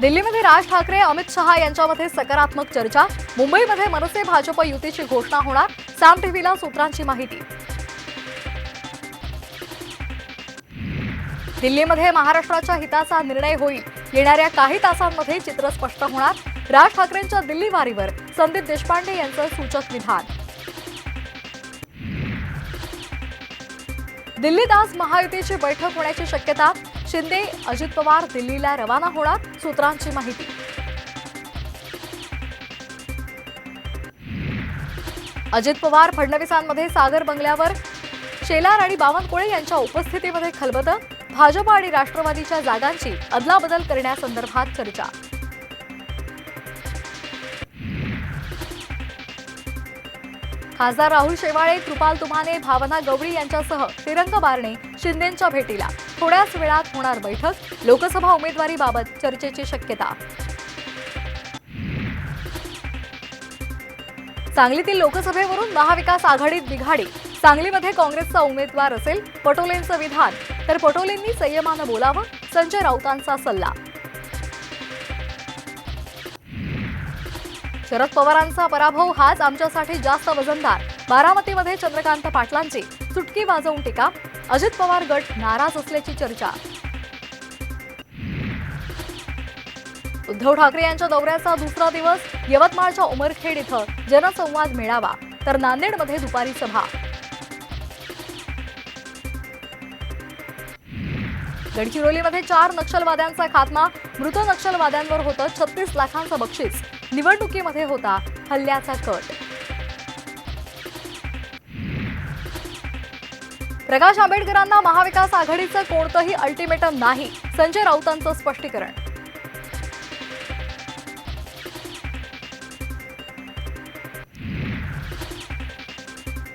दिल्लीमध्ये राज ठाकरे अमित शहा यांच्यामध्ये सकारात्मक चर्चा. मुंबईमध्ये मनसे भाजप युतीची घोषणा होणार. साम टीव्हीला सूत्रांची माहिती. दिल्लीमध्ये महाराष्ट्राच्या हिताचा निर्णय होईल. येणाऱ्या काही तासांमध्ये चित्र स्पष्ट होणार. राज ठाकरेंच्या दिल्ली वारीवर संदीप देशपांडे यांचं सूचक विधान दिल्लीत आज महायुतीची बैठक होण्याची शक्यता. शिंदे अजित पवार दिल्लीला रवाना होणार सूत्रांची माहिती. अजित पवार फडणवीसांमध्ये सागर बंगल्यावर शेलार आणि बावनकुळे यांच्या उपस्थितीमध्ये खलबतं. भाजप आणि राष्ट्रवादीच्या जागांची अदलाबदल करण्यासंदर्भात चर्चा. खासदार राहुल शेवाळे कृपाल तुमाने भावना गवळी यांच्यासह तिरंग बारणे शिंदेंच्या भेटीला. थोड्याच वेळात होणार बैठक. लोकसभा उमेदवारीबाबत चर्चेची शक्यता. सांगलीतील लोकसभेवरून महाविकास आघाडीत बिघाडी. सांगलीमध्ये काँग्रेसचा उमेदवार असेल पटोलेंचं विधान. तर पटोलेंनी संयमानं बोलावं संजय राऊतांचा सल्ला. शरद पवारांचा पराभव हाच आमच्यासाठी जास्त वजनदार. बारामतीमध्ये चंद्रकांत पाटलांची सुटकी वाजवून टीका. अजित पवार गट नाराज असल्याची चर्चा. उद्धव ठाकरे यांच्या दौऱ्याचा दुसरा दिवस यवतमाळच्या उमरखेड इथं जनसंवाद मेळावा तर नांदेडमध्ये दुपारी सभा. गडचिरोलीमध्ये चार नक्षलवाद्यांचा खात्मा. मृत नक्षलवाद्यांवर होतं छत्तीस लाखांचं बक्षीस. निवडणुकीमध्ये होता हल्ल्याचा कट. प्रकाश आंबेडकरांना महाविकास आघाडीचं कोणतंही अल्टिमेटम नाही. संजय राऊतांचं स्पष्टीकरण.